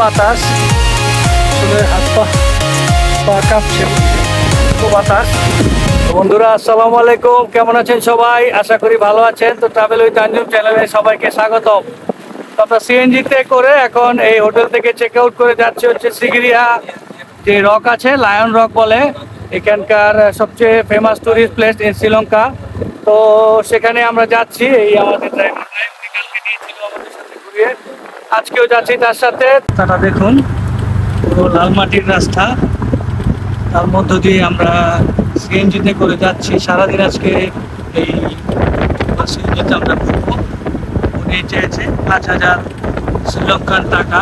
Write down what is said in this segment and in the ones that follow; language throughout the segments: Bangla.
বাতাস। হাত পা কাঁপছে। বাতাস। বন্ধুরা, আসসালামু আলাইকুম। কেমন আছেন সবাই? আশা করি ভালো আছেন। তো ট্রাভেল উইথ আঞ্জুম চ্যানেলে সবাইকে স্বাগতম। তো আমরা সিএনজিতে করে এখন এই হোটেল থেকে চেক আউট করে যাচ্ছি হচ্ছে সিগিরিয়া যে রক আছে লায়ন রক বলে, এখানকার সবচেয়ে famous tourist place in Sri Lanka তো সেখানে আমরা যাচ্ছি, এই আমাদের ড্রাইভার কালকে নিয়েছিল আমাদের সাথে ঘুরিয়ে। আজকেও যাচ্ছি তার সাথে। তারা দেখুন, পুরো লাল মাটির রাস্তা। তার মধ্য দিয়ে আমরা সিএনজিতে করে যাচ্ছি। সারাদিন আজকে এই সিএনজিতে আমরা ঘুরবো উনি চেয়েছে পাঁচ হাজার শ্রীলঙ্কান টাকা।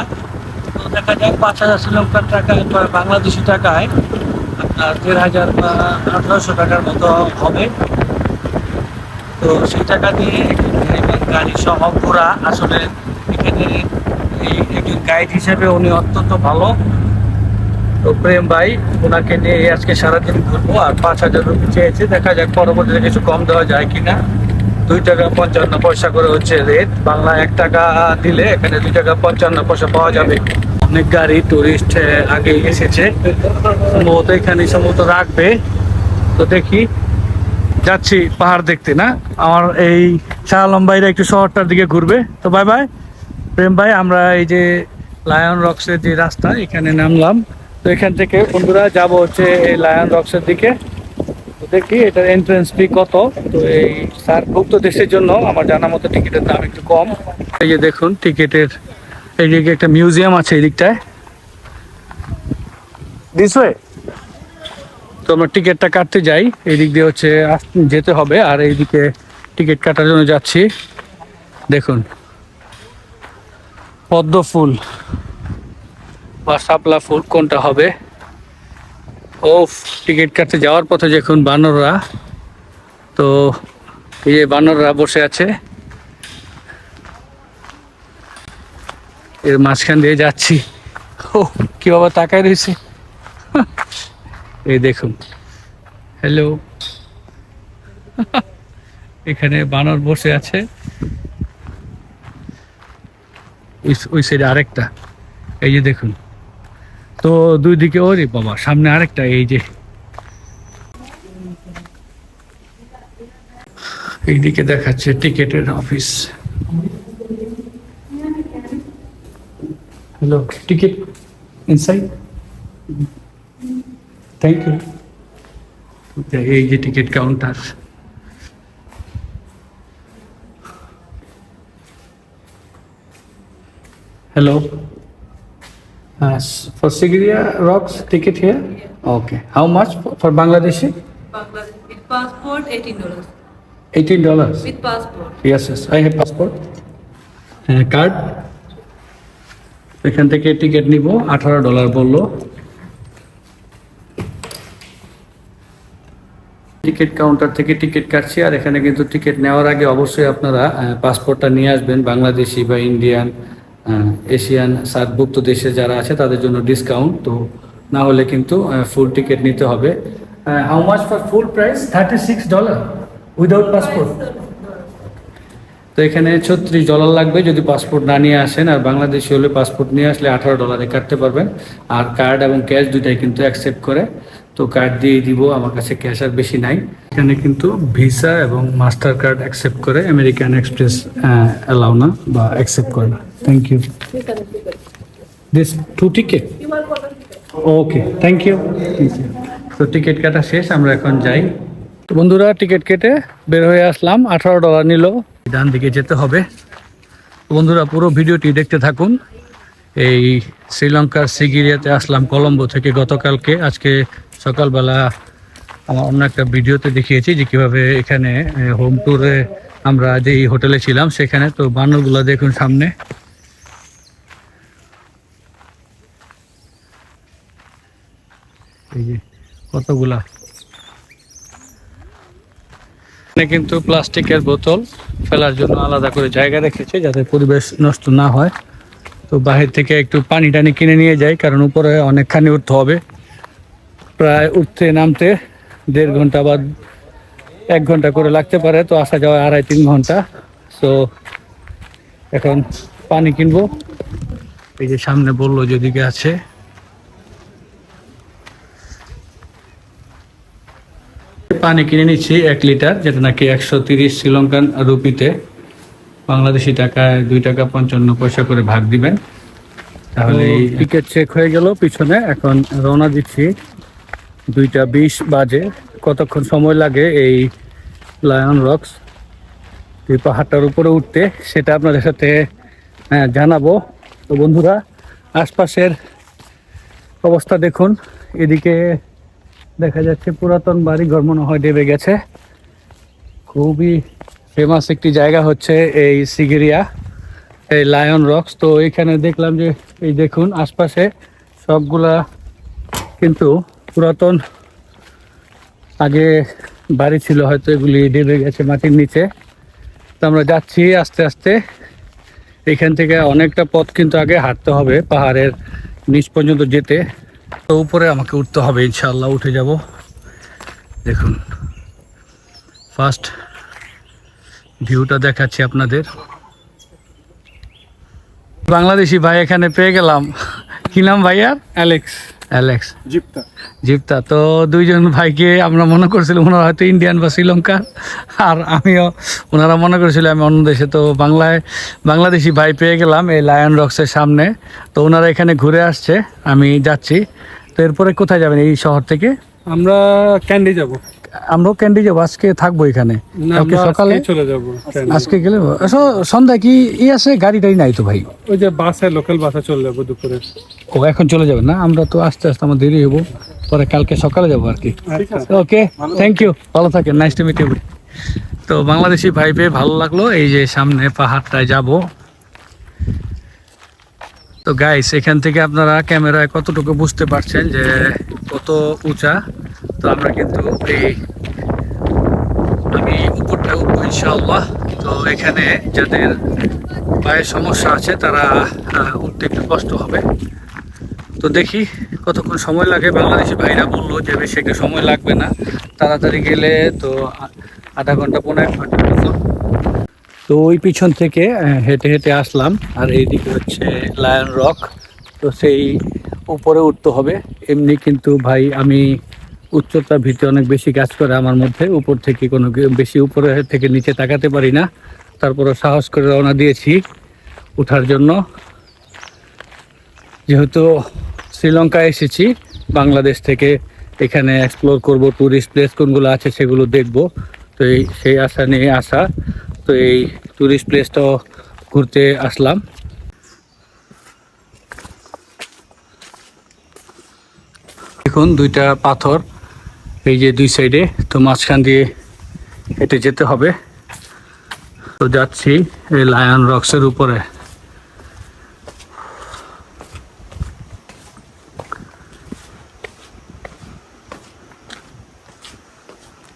তো দেখা যাক, পাঁচ হাজার শ্রীলঙ্কান টাকা বাংলাদেশি টাকায় আপনার দেড় হাজার বা আঠারোশো টাকার মতো হবে। তো সেই টাকা দিয়ে গাড়ি সহ ঘোরা আসলে এখানে একজন গাইড হিসেবে উনি অত্যন্ত ভালো। তো প্রেম ভাই ওনাকে নিয়ে আজকে সারাদিন ঘুরবো আর পাঁচ হাজার রুপি চেয়েছে। দেখা যাক পরবর্তীতে কিছু কম দেওয়া যায় কিনা। দুই টাকা পঞ্চান্ন পয়সা করে হচ্ছে রেট বাংলা এক টাকা দিলে এখানে দুই টাকা পঞ্চান্ন পয়সা পাওয়া যাবে। অনেক গাড়ি টুরিস্ট আগে এসেছে। সম্ভবত এখানে সম্ভবত রাখবে। তো দেখি, যাচ্ছি পাহাড় দেখতে, না? আমার এই শাহ আলম ভাইরা একটু শহরটার দিকে ঘুরবে। তো বাই বাই প্রেম ভাই আমরা এই যে লায়ন রক্সের যে রাস্তা এখানে নামলাম। তো এখান থেকে বন্ধুরা যাব হচ্ছে এই লায়ন রক্সের দিকে। তো দেখি এটার এন্ট্রেন্স ফি কত। তো এই সার্কভুক্ত দেশের জন্য আমার জানা মতো টিকিটের দাম একটু কম। এই যে দেখুন টিকিটের এইদিকে একটা মিউজিয়াম আছে এই দিকটায় দিস ওয়ে তো আমরা টিকিটটা কাটতে যাই। এই দিক দিয়ে হচ্ছে যেতে হবে। আর এইদিকে টিকিট কাটার জন্য যাচ্ছি। দেখুন। পদ্ম ফুল। বা শাপলা ফুল কোনটা হবে? ও টিকিট কাটতে যাওয়ার পথে দেখুন বানররা। তো এই বানররা বসে আছে। এর মাঝখান দিয়ে যাচ্ছি। ও কি বাবা তাকায় রয়েছে। এই দেখুন। হ্যালো এখানে বানর বসে আছে। ওই- সাইডে আরেকটা। এই যে দেখুন। তো দুই দিকে ওরে বাবা, সামনে আরেকটা, এই যে। এইদিকে দেখাচ্ছে টিকেটের office. Hello, ticket inside thank you এই যে ticket counter hello for Sigiriya rocks ticket here okay how much for, for Bangladeshi Bangladesh with passport, eighteen dollars. 18 dollars With passport. yes yes I have passport uh, card এখান থেকে টিকিট নিব আঠারো ডলার বলল টিকিট কাউন্টার থেকে টিকিট কাটছি আর এখানে কিন্তু টিকিট নেওয়ার আগে অবশ্যই আপনারা পাসপোর্টটা নিয়ে আসবেন বাংলাদেশি বা ইন্ডিয়ান এশিয়ান সার্কভুক্ত দেশে যারা আছে, তাদের জন্য ডিসকাউন্ট তো না হলে কিন্তু ফুল টিকিট নিতে হবে। How much for full price thirty six dollar without passport তো এখানে ছত্রিশ ডলার লাগবে যদি পাসপোর্ট না নিয়ে আসেন। আর বাংলাদেশি হলে পাসপোর্ট নিয়ে আসলে আঠারো ডলারে কাটতে পারবেন। আর কার্ড এবং ক্যাশ দুটাই কিন্তু অ্যাকসেপ্ট করে। তো কার্ড দিয়ে দিব, আমার কাছে ক্যাশ আর বেশি নাই। এখানে কিন্তু ভিসা এবং মাস্টার কার্ড অ্যাকসেপ্ট করে আমেরিকান এক্সপ্রেস অ্যালাউ না বা অ্যাকসেপ্ট করে না। Thank you this two ticket okay thank you তো টিকিট কাটা শেষ আমরা এখন যাই। তো বন্ধুরা টিকিট কেটে বের হয়ে আসলাম। আঠারো ডলার নিল। ডান দিকে যেতে হবে। বন্ধুরা পুরো ভিডিওটি দেখতে থাকুন। এই শ্রীলঙ্কার সিগিরিয়াতে আসলাম কলম্বো থেকে গতকালকে। আজকে সকালবেলা আমার অন্য একটা ভিডিওতে দেখিয়েছি যে কীভাবে এখানে হোম ট্যুরে আমরা যেই হোটেলে ছিলাম সেখানে। তো বানরগুলো দেখুন সামনে। এই যে কতগুলা? এখানে কিন্তু প্লাস্টিকের বোতল ফেলার জন্য আলাদা করে জায়গা রেখেছে যাতে পরিবেশ নষ্ট না হয়। তো বাহির থেকে একটু পানি টানি কিনে নিয়ে যাই, কারণ উপরে অনেকখানি উঠতে হবে। প্রায় উঠতে নামতে দেড় ঘণ্টা বা এক ঘণ্টা করে লাগতে পারে, তো আসা যাওয়া আড়াই তিন ঘণ্টা। সো এখন পানি কিনবো। এই যে সামনে বলল যেদিকে আছে। পানি কিনে নিচ্ছি এক লিটার যেটা নাকি একশো তিরিশ শ্রীলঙ্কান রুপিতে। বাংলাদেশি টাকায় দুই টাকা পঞ্চান্ন পয়সা করে ভাগ দিবেন। তাহলে টিকিট চেক হয়ে গেল পিছনে এখন রওনা দিচ্ছি। দুইটা বিশ বাজে। কতক্ষণ সময় লাগে এই লায়ন রক্স এই পাহাড়টার উপরে উঠতে সেটা আপনাদের সাথে হ্যাঁ, জানাব। তো বন্ধুরা আশপাশের অবস্থা দেখুন। এদিকে দেখা যাচ্ছে পুরাতন বাড়ি ঘর মনে হয় ডেবে গেছে। খুবই ফেমাস একটি জায়গা হচ্ছে এই সিগিরিয়া, এই লায়ন রক্স তো এখানে দেখলাম যে, এই দেখুন, আশপাশে সবগুলা কিন্তু পুরাতন, আগে বাড়ি ছিল, হয়তো এগুলি ডেবে গেছে মাটির নিচে। তো আমরা যাচ্ছি আস্তে আস্তে। এখান থেকে অনেকটা পথ কিন্তু আগে হাঁটতে হবে, পাহাড়ের নিচ পর্যন্ত যেতে। তো উপরে আমাকে উঠতে হবে ইনশাল্লাহ উঠে যাব। দেখুন ফার্স্ট ভিউটা দেখাচ্ছি আপনাদের। বাংলাদেশি ভাই এখানে পেয়ে গেলাম। কি নাম ভাইয়ার অ্যালেক্স অ্যালেক্স জিপ্তা। জিপ্তা। তো দুইজন ভাইকে আমরা মনে করছিলাম ওনারা হয়তো ইন্ডিয়ান বা শ্রীলঙ্কা। আর আমিও ওনারা মনে করেছিল আমি অন্য দেশে। তো বাংলায় বাংলাদেশি ভাই পেয়ে গেলাম এই লায়ন রক্সের সামনে। তো ওনারা এখানে ঘুরে আসছে আমি যাচ্ছি। তো এরপরে কোথায় যাবেন এই শহর থেকে? আমরা ক্যান্ডি যাব। আমরাও ক্যান্ডি যাব আজকে থাকব এখানে। কালকে সকালে চলে যাব আজকে গেলে স- সন্ধ্যায় কি ই আছে গাড়ি টাড়ি নাই তো ভাই? ওই যে বাসে লোকাল বাসে চলে যাব দুপুরে। ও এখন চলে যাবে না? আমরা তো আস্তে আস্তে আমার দেরি হব পরে কালকে সকালে যাব আর কি। আচ্ছা। ওকে থ্যাংক ইউ ভালো থাকেন নাইস টু মিট ইউ তো বাংলাদেশি ভাই পেয়ে ভালো লাগল এই যে সামনে পাহাড়টায় যাব। তো গাইস এখান থেকে আপনারা ক্যামেরায় কতটুকু বুঝতে পারছেন যে কত উঁচা, তো আমরা কিন্তু এই, আমি উপরটা উঠবো ইনশাআল্লাহ। তো এখানে যাদের পায়ের সমস্যা আছে, তারা উঠতে একটু কষ্ট হবে। তো দেখি কতক্ষণ সময় লাগে। বাংলাদেশি ভাইরা বলল যে বেশি একটা সময় লাগবে না। তাড়াতাড়ি গেলে তো আধা ঘণ্টা, পনেরো এক ঘণ্টা। তো ওই পিছন থেকে হেঁটে হেঁটে আসলাম। আর এইদিকে হচ্ছে লায়ন রক তো সেই উপরে উঠতে হবে। এমনি কিন্তু ভাই, আমি উচ্চতা ভীতি অনেক বেশি কাজ করে আমার মধ্যে। উপর থেকে কোনো বেশি উপরে থেকে নিচে তাকাতে পারি না। তারপরও সাহস করে রওনা দিয়েছি ওঠার জন্য। যেহেতু শ্রীলঙ্কায় এসেছি, বাংলাদেশ থেকে এখানে এক্সপ্লোর করব ট্যুরিস্ট প্লেস কোনগুলো আছে সেগুলো দেখব। তো এই সেই আশা নিয়ে আসা। তো এই ট্যুরিস্ট প্লেসটাও ঘুরতে আসলাম। দেখুন, দুইটা পাথর। এই যে দুই সাইডে তো মাঝখান দিয়ে হেঁটে যেতে হবে। তো যাচ্ছি এই লায়ন রক্সের উপরে।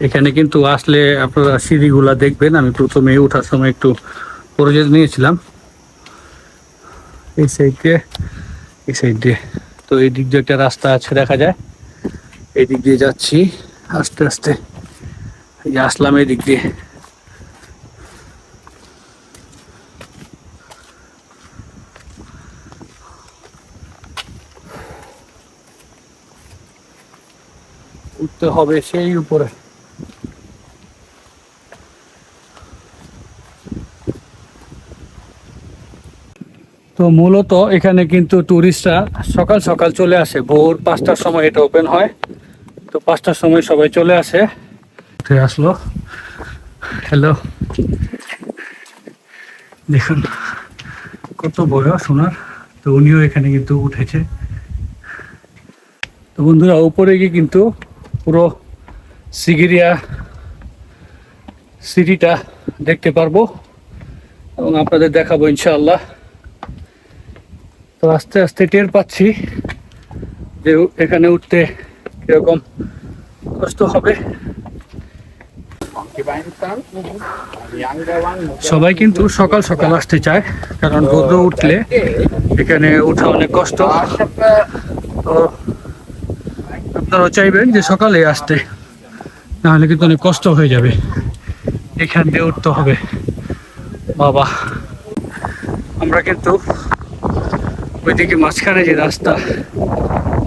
এখানে কিন্তু আসলে আপনারা সিঁড়িগুলা দেখবেন। আমি প্রথমে ওঠার সময় একটু পরিচয় নিয়েছিলাম। এই সাইড দিয়ে এই সাইড। দিয়ে তো এই দিক দিয়ে একটা রাস্তা আছে দেখা যায়। এই দিক দিয়ে যাচ্ছি, আস্তে আস্তে। আসলাম এই দিক দিয়ে। উঠতে হবে সেই উপরে। তো মূলত এখানে কিন্তু টুরিস্টরা সকাল সকাল চলে আসে। ভোর পাঁচটার সময় এটা ওপেন হয়। তো পাঁচটার সময় সবাই চলে আসে। আসলো। হ্যালো দেখুন, কত বয়স ওনার তো উনিও এখানে কিন্তু উঠেছে। তো বন্ধুরা, উপরে গিয়ে কিন্তু পুরো সিগিরিয়া সিটিটা দেখতে পারব এবং আপনাদের দেখাবো ইনশাআল্লাহ। তো আস্তে আস্তে টের পাচ্ছি যে এখানে উঠতে কীরকম কষ্ট হবে। সবাই কিন্তু সকাল সকাল আসতে চায়, কারণ রোদ্র উঠলে এখানে ওঠা অনেক কষ্ট। তো আপনারাও চাইবেন যে সকালে আসতে, নাহলে কিন্তু অনেক কষ্ট হয়ে যাবে। এখান দিয়ে উঠতে হবে। বাবা, আমরা কিন্তু ওইদিকে মাঝখানে যে রাস্তা,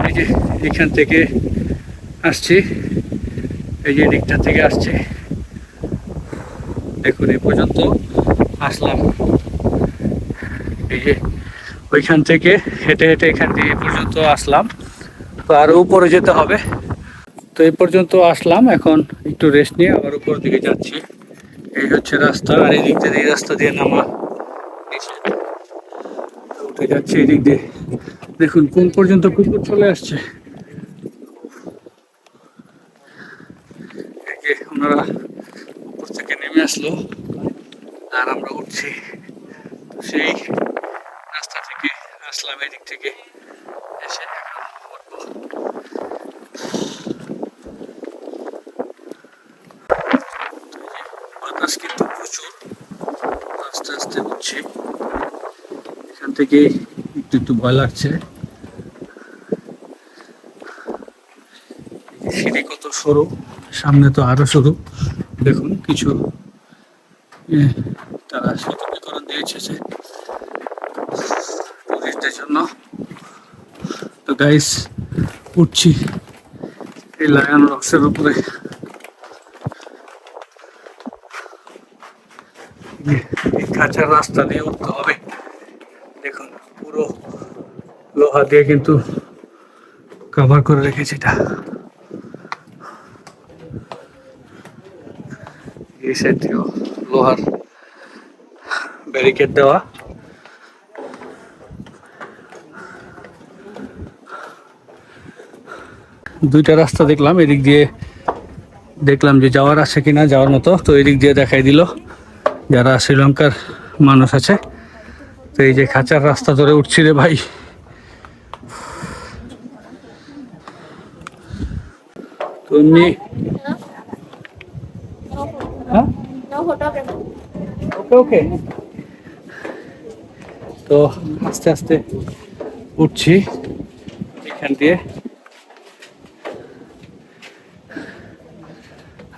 এই যে এখান থেকে আসছি, এই যে দিকটা থেকে আসছি। দেখুন এ পর্যন্ত আসলাম। এই যে ওইখান থেকে হেঁটে হেঁটে এখান থেকে এই পর্যন্ত আসলাম। তো আরও উপরে যেতে হবে। তো এই পর্যন্ত আসলাম, এখন একটু রেস্ট নিয়ে আবার উপর দিকে যাচ্ছি। এই হচ্ছে রাস্তা, আর এই দিক দিয়ে এই রাস্তা দিয়ে নামা। উঠে যাচ্ছে এই দিক দিয়ে। দেখুন, কোন পর্যন্ত কুকুর চলে আসছে। ওনারা উপর থেকে নেমে আসলো আর আমরা উঠছি সেই রাস্তা থেকে। আসলাম এদিক থেকে। এসে বাতাস কিন্তু প্রচুর। আস্তে আস্তে উঠছি থেকে একটু একটু ভয় লাগছে। সিঁড়ি কত সরু, সামনে তো আরও সরু। দেখুন, কিছু তারা সতর্কীকরণ দিয়েছে যে টুরিস্টদের জন্য। তো গাইস উঠছি এই লাগান রক্সের উপরে। কাঁচা রাস্তা দিয়ে উঠতে হবে দেখুন পুরো লোহা দিয়ে কিন্তু কভার করে রেখেছি এটা। এই সাইড থেকেও লোহার ব্যারিকেড দেওয়া। দুইটা রাস্তা দেখলাম, এদিক দিয়ে দেখলাম যে যাওয়ার আছে কিনা, যাওয়ার মতো। তো এদিক দিয়ে দেখাই দিল, যারা শ্রীলঙ্কার মানুষ আছে। তো এই যে খাঁচার রাস্তা ধরে উঠছি রে ভাই। এমনি হ্যাঁ? ওকে ওকে। তো আস্তে আস্তে উঠছি এখান দিয়ে।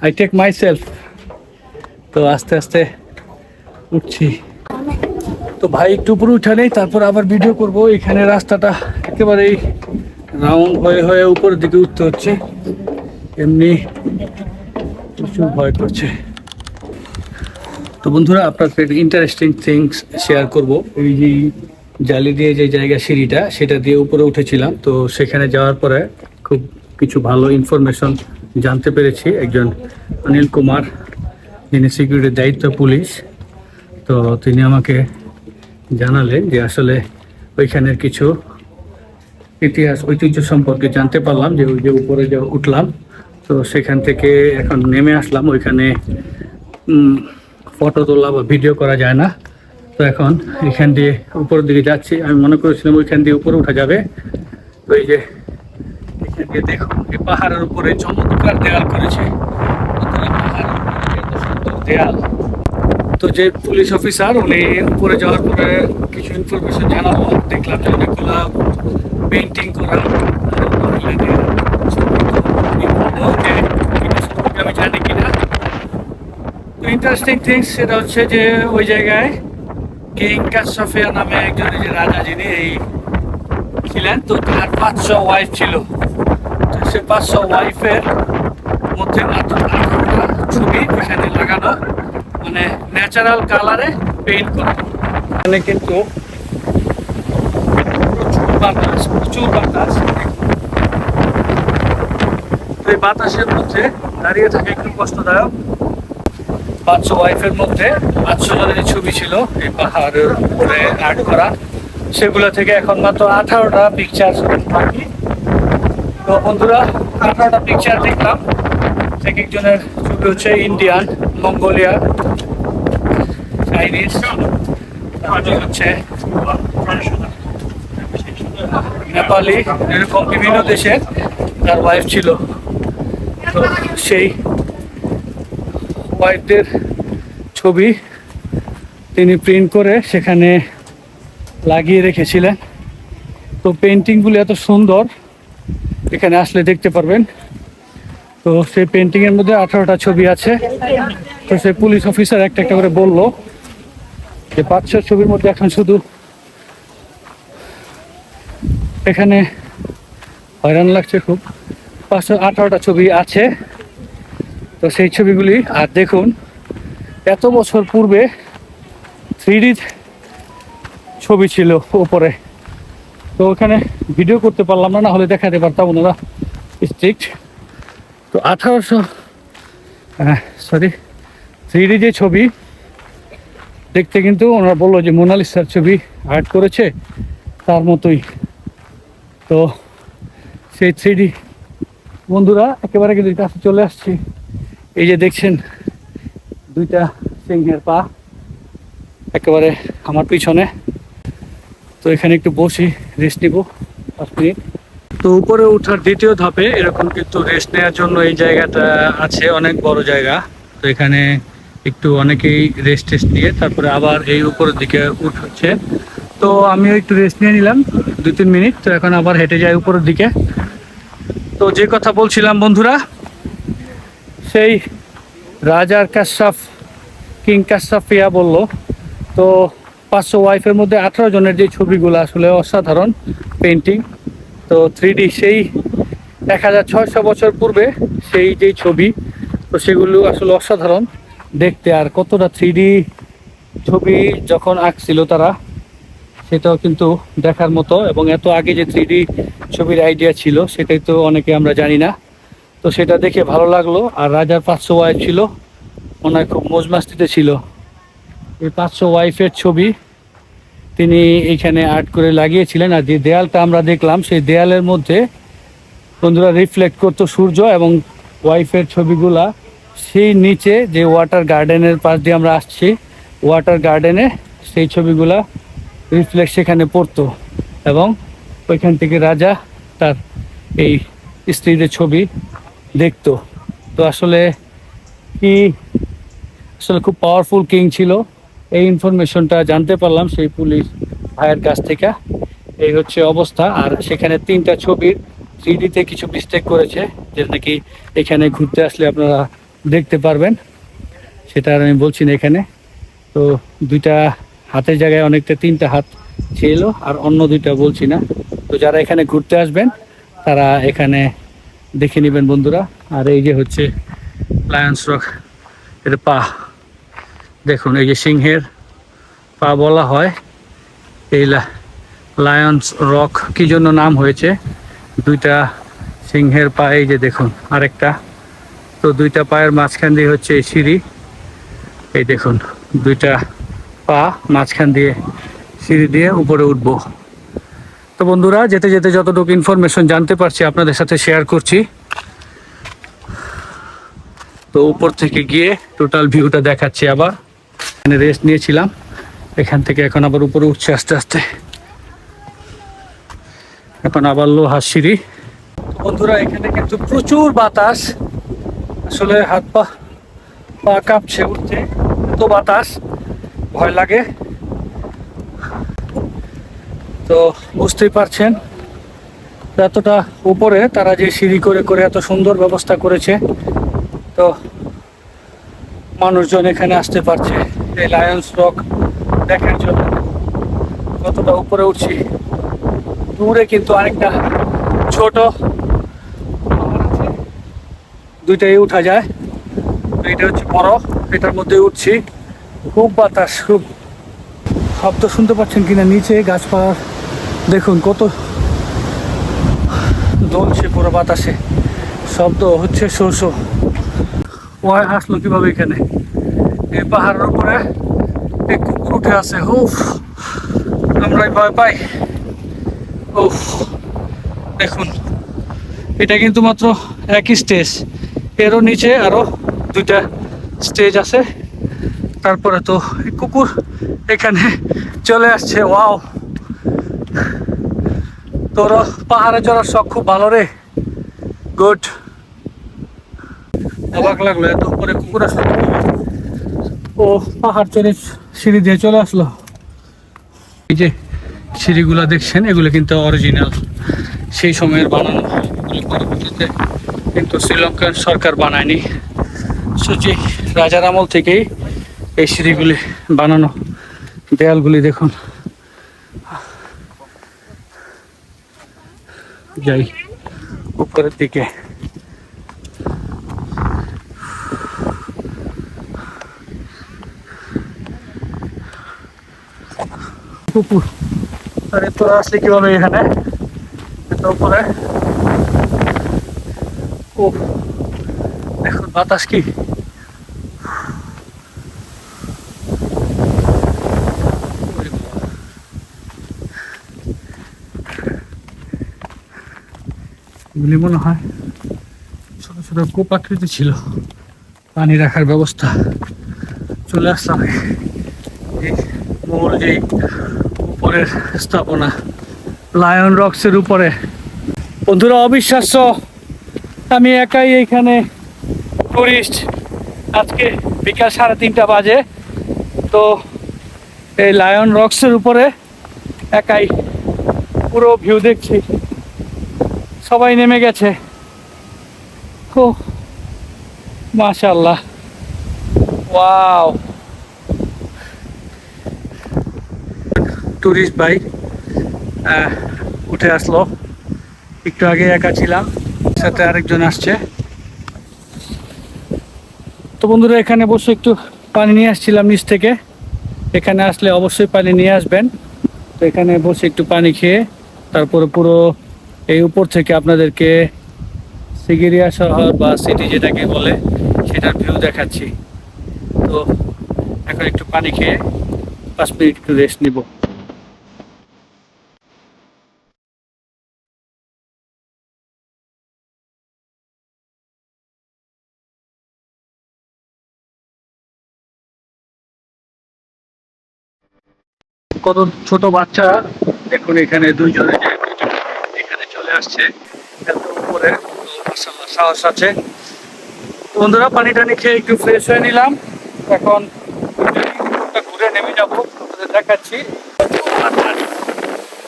আই টেক মাই সেলফ তো আস্তে আস্তে উঠছি। তো ভাই একটু উপরে উঠা নেই তারপর আবার ভিডিও করব। এখানে রাস্তাটা একেবারেই রাউন্ড হয়ে হয়ে উপরের দিকে উঠতে হচ্ছে। এমনি প্রচুর ভয় করছে। তো বন্ধুরা আপনাকে ইন্টারেস্টিং থিংস শেয়ার করব। এই যে জালি দিয়ে যে জায়গা সিঁড়িটা, সেটা দিয়ে উপরে উঠেছিলাম। তো সেখানে যাওয়ার পরে খুব কিছু ভালো ইনফরমেশন জানতে পেরেছি। একজন অনিল কুমার, যিনি সিকিউরিটির দায়িত্ব পুলিশ। তো তিনি আমাকে জানালেন যে আসলে ওইখানের কিছু ইতিহাস, ঐতিহ্য সম্পর্কে জানতে পারলাম যে ওই যে উপরে যে উঠলাম তো সেখান থেকে এখন নেমে আসলাম, ওইখানে ফটো তোলা বা ভিডিও করা যায় না। তো এখন এখান দিয়ে উপরের দিকে যাচ্ছি। আমি মনে করেছিলাম ওইখান দিয়ে উপরে উঠা যাবে। তো এই যে, এখান দিয়ে দেখুন এই পাহাড়ের উপরে চমৎকার দেয়াল করেছে। দেয়াল। তো যে পুলিশ অফিসার, উনি উপরে যাওয়ার পরে কিছু ইনফরমেশন জানাব দেখলাম যে অনেকগুলো পেন্টিং করা। তো উনি বলল যে এটা সম্পর্কে আমি জানি কিনা তো ইন্টারেস্টিং থিংস সেটা হচ্ছে যে ওই জায়গায় কিং কাসফিয়া নামে একজন যে রাজা যিনি এই ছিলেন, তো তার পাঁচশো ওয়াইফ ছিল। তো সে পাঁচশো ওয়াইফের মধ্যে ছবি ওখানে লাগানো মানে ন্যাচারাল কালারে পেইন্ট করা। এখানে কিন্তু প্রচুর বাতাস প্রচুর বাতাস। তো এই বাতাসের মধ্যে দাঁড়িয়ে থাকে একটু কষ্টদায়ক। পাঁচশো ওয়াইফের মধ্যে পাঁচশো জনের ছবি ছিল এই পাহাড়ের উপরে আর্ট করা। সেগুলো থেকে এখন মাত্র আঠারোটা পিকচার বাকি। তো বন্ধুরা, আঠারোটা পিকচার দেখলাম। এক একজনের ছবি হচ্ছে ইন্ডিয়ান মঙ্গোলিয়া চাইনিজ হচ্ছে নেপালি এরকম বিভিন্ন দেশের তার ওয়াইফ ছিল। তো সেই ওয়াইফদের ছবি তিনি প্রিন্ট করে সেখানে লাগিয়ে রেখেছিলেন। তো পেন্টিংগুলো এত সুন্দর, এখানে আসলে দেখতে পারবেন। তো সেই পেন্টিংয়ের মধ্যে আঠারোটা ছবি আছে। তো সেই পুলিশ অফিসার একটা একটা করে বলল যে পাঁচশো ছবির মধ্যে এখন শুধু এখানে হয়রান লাগছে খুব। পাঁচশো আঠারোটা ছবি আছে। তো সেই ছবিগুলি, আর দেখুন, এত বছর পূর্বে থ্রি ছবি ছিল ওপরে তো ওখানে ভিডিও করতে পারলাম না না হলে দেখাতে পারতাম ওনারা স্ট্রিক্ট তো আঠারোশো সরি থ্রি যে ছবি, দেখতে কিন্তু ওনারা বলল যে মোনালিসার ছবি আর্ট করেছে তার মতোই। তো সেই থ্রি বন্ধুরা, একেবারে কিন্তু কাছে চলে আসছি। এই যে দেখছেন, দুইটা সিংহের পা একেবারে আমার পিছনে। তো এখানে একটু বসি রেস্ট নিব, পাঁচ মিনিট। তো উপরে ওঠার দ্বিতীয় ধাপে এরকম কিন্তু রেস্ট নেওয়ার জন্য এই জায়গাটা আছে, অনেক বড় জায়গা। তো এখানে একটু অনেকেই রেস্ট টেস্ট নিয়ে তারপরে আবার এই উপরের দিকে উঠ হচ্ছে তো আমিও একটু রেস্ট নিয়ে নিলাম দু তিন মিনিট। তো এখন আবার হেঁটে যাই উপরের দিকে। তো যে কথা বলছিলাম বন্ধুরা সেই রাজার কাশাফ, কিং কাশাফিয়া বলল, তো পাঁচশো ওয়াইফের মধ্যে আঠারো জনের যে ছবিগুলো আসলে অসাধারণ পেন্টিং তো থ্রি সেই এক হাজার ছয়শো বছর পূর্বে সেই যেই ছবি, তো সেগুলো আসলে অসাধারণ দেখতে। আর কতটা থ্রি ছবি যখন আঁকছিল তারা, সেটাও কিন্তু দেখার মতো এবং এত আগে যে থ্রি ছবির আইডিয়া ছিল, সেটাই তো অনেকে আমরা জানি না। তো সেটা দেখে ভালো লাগল। আর রাজার পাঁচশো ওয়াইফ ছিল। ওনার খুব মজমাস্তিতে ছিল। এই পাঁচশো ওয়াইফের ছবি তিনি এইখানে আর্ট করে লাগিয়েছিলেন। আর যে দেয়ালটা আমরা দেখলাম, সেই দেয়ালের মধ্যে বন্ধুরা রিফ্লেক্ট করতো সূর্য এবং ওয়াইফের ছবিগুলা। সেই নিচে যে ওয়াটার গার্ডেনের পাশ দিয়ে আমরা আসছি ওয়াটার গার্ডেনে সেই ছবিগুলা রিফ্লেক্ট সেখানে পড়তো। এবং ওইখান থেকে রাজা তার এই স্ত্রীদের ছবি দেখতো। তো আসলে কি, আসলে খুব পাওয়ারফুল কিং ছিল। এই ইনফরমেশনটা জানতে পারলাম সেই পুলিশ ভাইয়ের কাছ থেকে। এই হচ্ছে অবস্থা। আর সেখানে তিনটা ছবির থ্রিডিতে কিছু মিস্টেক করেছে, যে নাকি এখানে ঘুরতে আসলে আপনারা দেখতে পারবেন। সেটা আর আমি বলছি না এখানে। তো দুইটা হাতের জায়গায় অনেকটা তিনটা হাত ছিল, আর অন্য দুইটা বলছি না। তো যারা এখানে ঘুরতে আসবেন, তারা এখানে দেখে নেবেন বন্ধুরা। আর এই যে হচ্ছে লায়ন্স রক এর পা। দেখুন, এই যে সিংহের পা বলা হয়। এই লায়ন্স রক কি জন্য নাম হয়েছে? দুইটা সিংহের পা, এই যে দেখুন, আরেকটা। তো দুইটা পায়ের মাঝখান দিয়ে হচ্ছে এই সিঁড়ি। এই দেখুন, দুইটা পা মাঝখান দিয়ে সিঁড়ি দিয়ে উপরে উঠবো। তো বন্ধুরা, যেতে যেতে যতটুকু ইনফরমেশন জানতে পারছি, আপনাদের সাথে শেয়ার করছি। তো উপর থেকে গিয়ে টোটাল ভিউটা দেখাচ্ছি আবার। এখানে রেস্ট নিয়েছিলাম। এখান থেকে এখন আবার উপরে উঠছে আস্তে আস্তে। এখন আবার লোহার সিঁড়ি। বন্ধুরা, এখানে কিন্তু প্রচুর বাতাস। আসলে হাত পা পা কাঁপছে উঠছে এত বাতাস, ভয় লাগে। তো বুঝতেই পারছেন এতটা উপরে তারা যে সিঁড়ি করে করে এত সুন্দর ব্যবস্থা করেছে। তো মানুষজন এখানে আসতে পারছে। এই লায়ন্স রক দেখার জন্য। কতটা উপরে উঠছি। দূরে কিন্তু আরেকটা ছোট দুইটাই উঠা যায়। এটা হচ্ছে বড়। এটার মধ্যে উঠছি। খুব বাতাস, খুব শব্দ শুনতে পাচ্ছেন কিনা নিচে গাছপালা দেখুন কত দলছে, পুরো বাতাসে। শব্দ হচ্ছে শো শো। ওয়াই আসলো কীভাবে এখানে? এই পাহাড়ের উপরে এই কুকুর উঠে আছে। উফ, আমরাই ভয় পাই। উফ, দেখুন, এটা কিন্তু মাত্র একই স্টেজ। এরও নিচে আরও দুইটা স্টেজ আছে। তারপরে তো কুকুর এখানে চলে আসছে। ওয়াও। তোর পাহাড়ে চড়ার শখ খুব ভালো রে। গুড অবাক লাগল এত উপরে কুকুর ও, পাহাড় চড়ে সিঁড়ি দিয়ে চলে আসলো। এই যে সিঁড়িগুলো দেখছেন, এগুলো কিন্তু অরিজিনাল সেই সময়ের বানানো পরবর্তীতে কিন্তু শ্রীলঙ্কার সরকার বানায়নি। সো যে রাজার আমল থেকেই এই সিঁড়িগুলি বানানো। দেয়ালগুলি দেখুন। যাই উপরের দিকে কুকুর আরে তোরা আসলে কীভাবে এখানে এত উপরে ও দেখুন বাতাস কি এগুলি মনে হয় ছোট ছোট কূপ আকৃতি ছিল। পানি রাখার ব্যবস্থা চলে আসলাম। এই মূল যে উপরের স্থাপনা লায়ন রক্সের উপরে। বন্ধুরা, অবিশ্বাস্য, আমি একাই এইখানে টুরিস্ট আজকে বিকাল সাড়ে তিনটা বাজে। তো এই লায়ন রক্সের উপরে একাই পুরো ভিউ দেখছি। সবাই নেমে গেছে। ও মাশাল্লাহ ওয়াও। টুরিস্ট বাইক উঠে আসলো। একটু আগে একা ছিলাম সাথে আরেকজন আসছে। তো বন্ধুরা এখানে বসে একটু পানি নিয়ে আসছিলাম নিচ থেকে। এখানে আসলে অবশ্যই পানি নিয়ে আসবেন। তো এখানে বসে একটু পানি খেয়ে তারপরে পুরো এই উপর থেকে আপনাদেরকে সিগিরিয়া শহর বা সিটি যেটাকে বলে, সেটার ভিউ দেখাচ্ছি। তো এখন একটু পানি খেয়ে পাঁচ মিনিট একটু রেস্ট নিব। কত ছোট বাচ্চা, দেখুন এখানে দুইজনে যে দুইজনে এখানে চলে আসছে। উপরে। সাহস আছে। বন্ধুরা পানি টানি খেয়ে একটু ফ্রেশ হয়ে নিলাম। এখন ঘুরে নেমে যাব। দেখাচ্ছি।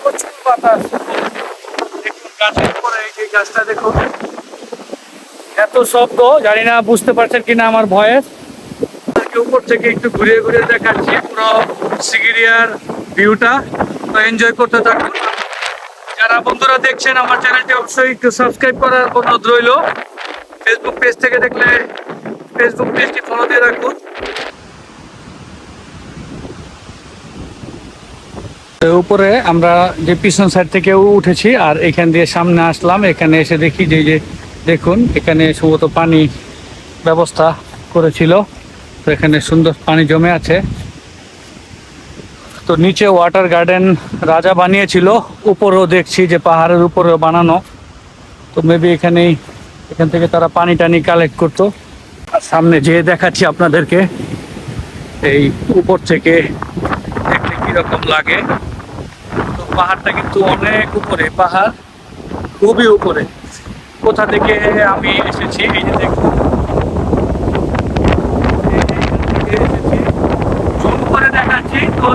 প্রচুর বাতাস। দেখুন গাছটা, দেখুন। এত শব্দ, জানি না বুঝতে পারছেন কিনা আমার ভয়েস উপর থেকে একটু ঘুরিয়ে ঘুরিয়ে দেখাচ্ছি পুরো সিগিরিয়ার ভিউটা। তো এনজয় করতে থাকুন। যারা বন্ধুরা দেখছেন, আমার চ্যানেলটি অবশ্যই একটু সাবস্ক্রাইব করার অনুরোধ রইল। ফেসবুক পেজ থেকে দেখলে ফেসবুক পেজটি ফলো দিয়ে রাখুন। উপরে আমরা যে পিছন সাইড থেকে উঠেছি, আর এখান দিয়ে সামনে আসলাম। এখানে এসে দেখি যে যে দেখুন, এখানে সম্ভবত পানি ব্যবস্থা করেছিল। তো এখানে সুন্দর পানি জমে আছে। তো নিচে ওয়াটার গার্ডেন রাজা বানিয়েছিল। উপরেও দেখছি যে পাহাড়ের উপরেও বানানো। তো মেবি এখানেই, এখান থেকে তারা পানি টানি কালেক্ট করতো। আর সামনে যেয়ে দেখাচ্ছি আপনাদেরকে, এই উপর থেকে দেখতে কীরকম লাগে। তো পাহাড়টা কিন্তু অনেক উপরে, পাহাড় খুবই উপরে। কোথা থেকে আমি এসেছি, এই যে দেখুন এই যে এখান থেকে এসেছি। জুম করে দেখাচ্ছি তো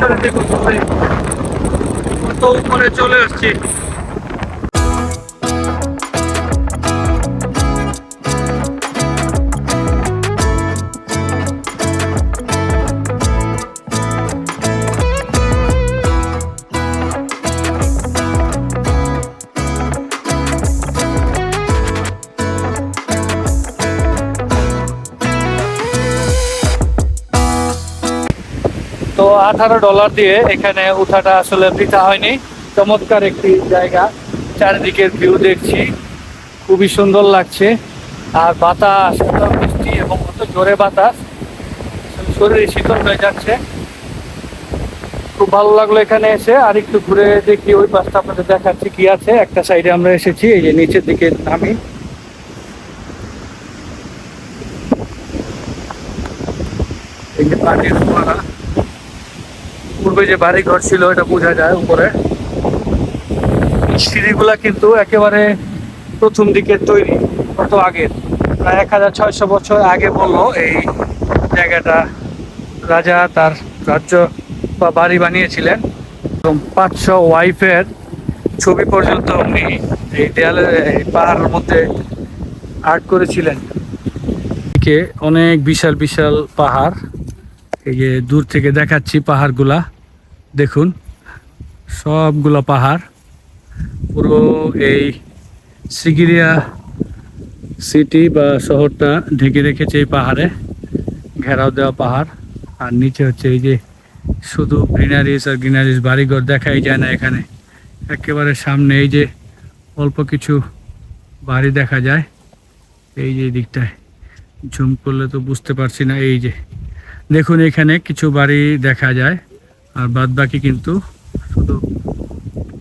পিছনে দেখুন কত উপরে চলে আসছি। আঠারো ডলার দিয়ে এখানে উঠাটা আসলে বৃথা হয়নি। চমৎকার একটি জায়গা। চারিদিকের ভিউ দেখছি। খুবই সুন্দর লাগছে। আর বাতাস মিষ্টি এবং অত জোরে বাতাস। শরীরে শীতল হয়ে যাচ্ছে। খুব ভালো লাগল এখানে এসে। আর একটু ঘুরে দেখি ওই পাশটা আপনাদের দেখাচ্ছি কি আছে। একটা সাইডে আমরা এসেছি, এই যে নিচের দিকে নামি। এই যে পানির ফোয়ারা। পূর্বে যে বাড়ি ঘর ছিল, এটা বোঝা যায় উপরে। সিঁড়িগুলা কিন্তু একেবারে প্রথম দিকে তৈরি কত আগের। প্রায় এক হাজার ছয়শো বছর আগে বলল এই জায়গাটা রাজা তার রাজ্য বা বাড়ি বানিয়েছিলেন। এবং পাঁচশো ওয়াইফের ছবি পর্যন্ত উনি এই দেয়ালে, এই পাহাড়ের মধ্যে আর্ট করেছিলেন। অনেক বিশাল বিশাল পাহাড়। এই যে দূর থেকে দেখাচ্ছি পাহাড়গুলা। দেখুন, সবগুলো পাহাড়, পুরো এই সিগিরিয়া সিটি বা শহরটা ঢেকে রেখেছে এই পাহাড়ে, ঘেরাও দেওয়া পাহাড়। আর নিচে হচ্ছে এই যে শুধু গ্রিনারিস আর গ্রিনারিস বাড়িঘর দেখাই যায় না এখানে। একেবারে সামনে এই যে অল্প কিছু বাড়ি দেখা যায়। এই যে দিকটায়। ঝুম করলে তো বুঝতে পারছি না এই যে। দেখুন এখানে কিছু বাড়ি দেখা যায়। আর বাদ বাকি কিন্তু শুধু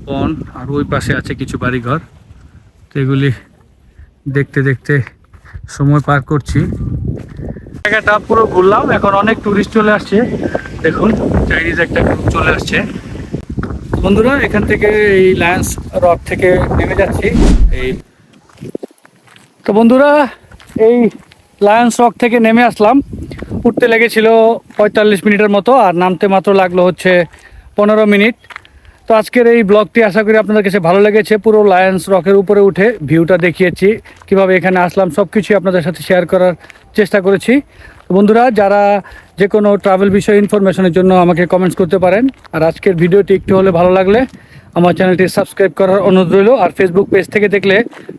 বন আর ওই পাশে আছে কিছু বাড়িঘর। তো এগুলি দেখতে দেখতে সময় পার করছি। জায়গাটা পুরো ঘুরলাম, এখন অনেক টুরিস্ট চলে আসছে। দেখুন চাইনিজ একটা গ্রুপ চলে আসছে। বন্ধুরা, এখান থেকে এই লায়ন্স রক থেকে নেমে যাচ্ছি। এই তো বন্ধুরা, এই লায়ন্স রক থেকে নেমে আসলাম। উঠতে লেগেছিল পঁয়তাল্লিশ মিনিটের মতো, আর নামতে মাত্র লাগল হচ্ছে পনেরো মিনিট। তো আজকের এই ব্লগটি আশা করি আপনাদের কাছে ভালো লেগেছে। পুরো লায়ন্স রকের উপরে উঠে ভিউটা দেখিয়েছি, কীভাবে এখানে আসলাম সব কিছুই আপনাদের সাথে শেয়ার করার চেষ্টা করেছি। বন্ধুরা, যারা যে কোনো ট্রাভেল বিষয়ে ইনফরমেশনের জন্য আমাকে কমেন্টস করতে পারেন, আর আজকের ভিডিওটি একটু হলে ভালো লাগলে আমার চ্যানেলটি সাবস্ক্রাইব করার অনুরোধ রইল। আর ফেসবুক পেজ থেকে দেখলে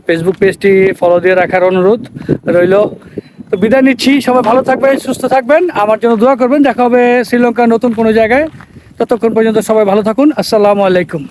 ফেসবুক পেজটি ফলো দিয়ে রাখার অনুরোধ রইল। তো বিদায় নিচ্ছি। সবাই ভালো থাকবেন, সুস্থ থাকবেন। আমার জন্য দোয়া করবেন। দেখা হবে শ্রীলঙ্কার নতুন কোনো জায়গায়। ততক্ষণ পর্যন্ত সবাই ভালো থাকুন। আসসালামু আলাইকুম।